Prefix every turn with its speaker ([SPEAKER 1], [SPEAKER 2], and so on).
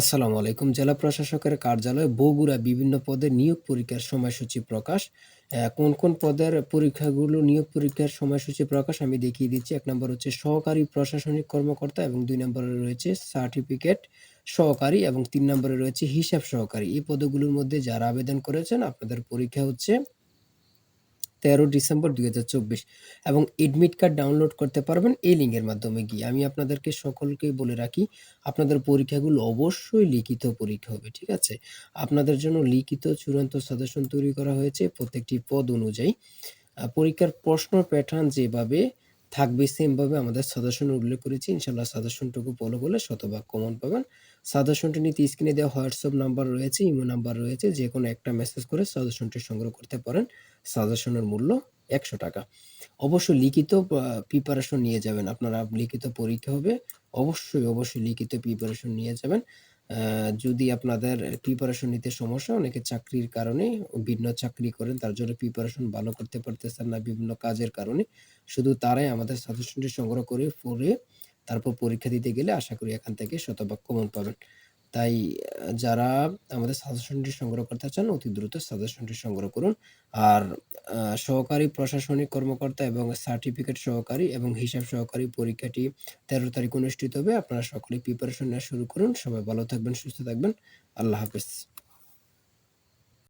[SPEAKER 1] আসসালামু আলাইকুম। জেলা প্রশাসকের কার্যালয় বগুড়া বিভিন্ন পদে নিয়োগ পরীক্ষার সময়সূচি প্রকাশ। কোন, কোন পদের পরীক্ষাগুলো নিয়োগ পরীক্ষার সময়সূচি প্রকাশ আমি দেখিয়ে দিচ্ছি। এক নম্বর হচ্ছে সহকারী প্রশাসনিক কর্মকর্তা এবং দুই নম্বরে রয়েছে সার্টিফিকেট সহকারী এবং তিন নম্বরে রয়েছে হিসাব সহকারী। এই পদগুলোর মধ্যে যারা আবেদন করেছেন আপনাদের পরীক্ষা হচ্ছে ১৩ ডিসেম্বর ২০২৪ এবং এডমিট কার্ড ডাউনলোড করতে পারবেন এই লিঙ্কের মাধ্যমে গিয়ে। আমি আপনাদেরকে সকলকে বলে রাখি, আপনাদের পরীক্ষাগুলো অবশ্যই লিখিত পরীক্ষা হবে, ঠিক আছে? আপনাদের জন্য লিখিত চূড়ান্ত সাজেশন তৈরি করা হয়েছে প্রত্যেকটি পদ অনুযায়ী। পরীক্ষার প্রশ্ন প্যাটার্ন যেভাবে থাকবে সেমভাবে আমাদের সাজেশন উল্লেখ করেছি। ইনশাআল্লাহ সাজেশনটুকু ফলো করলে শতভাগ কমন পাবেন। সাজেশনটি নিতে স্ক্রিনে দেওয়া হোয়াটসঅ্যাপ নাম্বার রয়েছে, ইমো নাম্বার রয়েছে। যে কোনো একটা মেসেজ করে সাজেশনটি সংগ্রহ করতে পারেন। সাজেশনের মূল্য ৳১০০ অবশ্যই লিখিত প্রিপারেশন নিয়ে যাবেন। আপনারা লিখিত পরীক্ষা হবে। অবশ্যই, অবশ্যই লিখিত প্রিপারেশন নিয়ে যাবেন। যদি আপনাদের প্রিপারেশন নিতে সমস্যা, অনেকে চাকরির কারণে ভিন্ন চাকরি করেন, তার জন্য প্রিপারেশন ভালো করতে পারতেছেন না বিভিন্ন কাজের কারণে। শুধু তারাই আমাদের সাজেশনটি সংগ্রহ করে পড়ে তারপর পরীক্ষা দিতে গেলে আশা করি এখান থেকে শতভাগ কমন পাবেন। তাই যারা আমাদের সাজেশনটি সংগ্রহ করতে চান অতি দ্রুত সাজেশনটি সংগ্রহ করুন। আর সহকারী প্রশাসনিক কর্মকর্তা এবং সার্টিফিকেট সহকারী এবং হিসাব সহকারী পরীক্ষাটি ১৩ তারিখ অনুষ্ঠিত হবে। আপনারা সকলে প্রিপারেশন নেওয়া শুরু করুন। সবাই ভালো থাকবেন, সুস্থ থাকবেন। আল্লাহ হাফেজ।